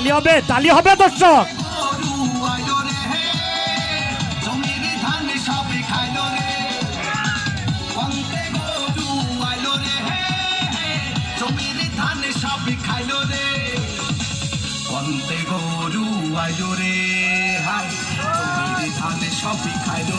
তালি হবে তালি হবে দর্শক। গরু আইলো রে খাইলো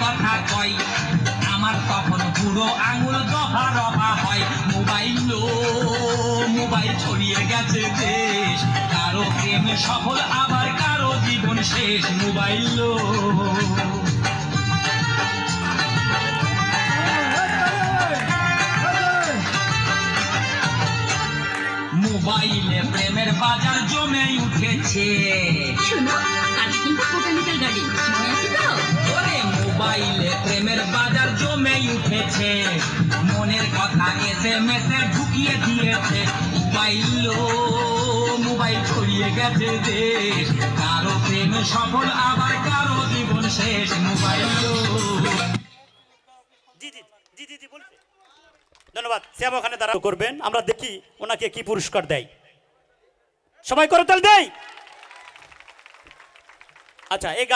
কথা কয় আমার তখন পুরো আঙুল দফা রফা হয়। মোবাইল লো, মোবাইল ছড়িয়ে গেছে দেশ। কারও প্রেম সফল আবার কারও জীবন শেষ। মোবাইল। মোবাইলে প্রেমের বাজার জমে উঠেছে। শোনো আজ কিন্তু গার্ডেন মনে আছে তো? প্রেমের বাজার জমে উঠেছে। মনের কথা এসে মেসে ঢুকিয়ে দিয়েছে। মোবাইল মোবাইল ছড়িয়ে গেছে দেশ কারও প্রেম সফল, আবার কারও জীবন শেষ। মোবাইল ধন্যবাদ। শ্যাম ওখানে দাঁড়া করবেন। আমরা দেখি ওনাকে কি পুরস্কার দেয়। সবাই করে তাল দেয়। আচ্ছা এই গান